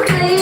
Okay.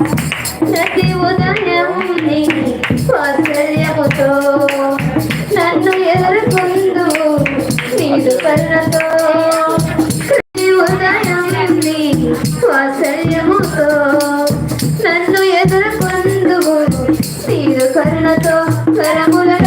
ప్రతి ఉదయం వాత్సల్యముతో నన్ను ఎదుర్కొందు నీదు కళ్ళతో ప్రతి ఉదయం కరముల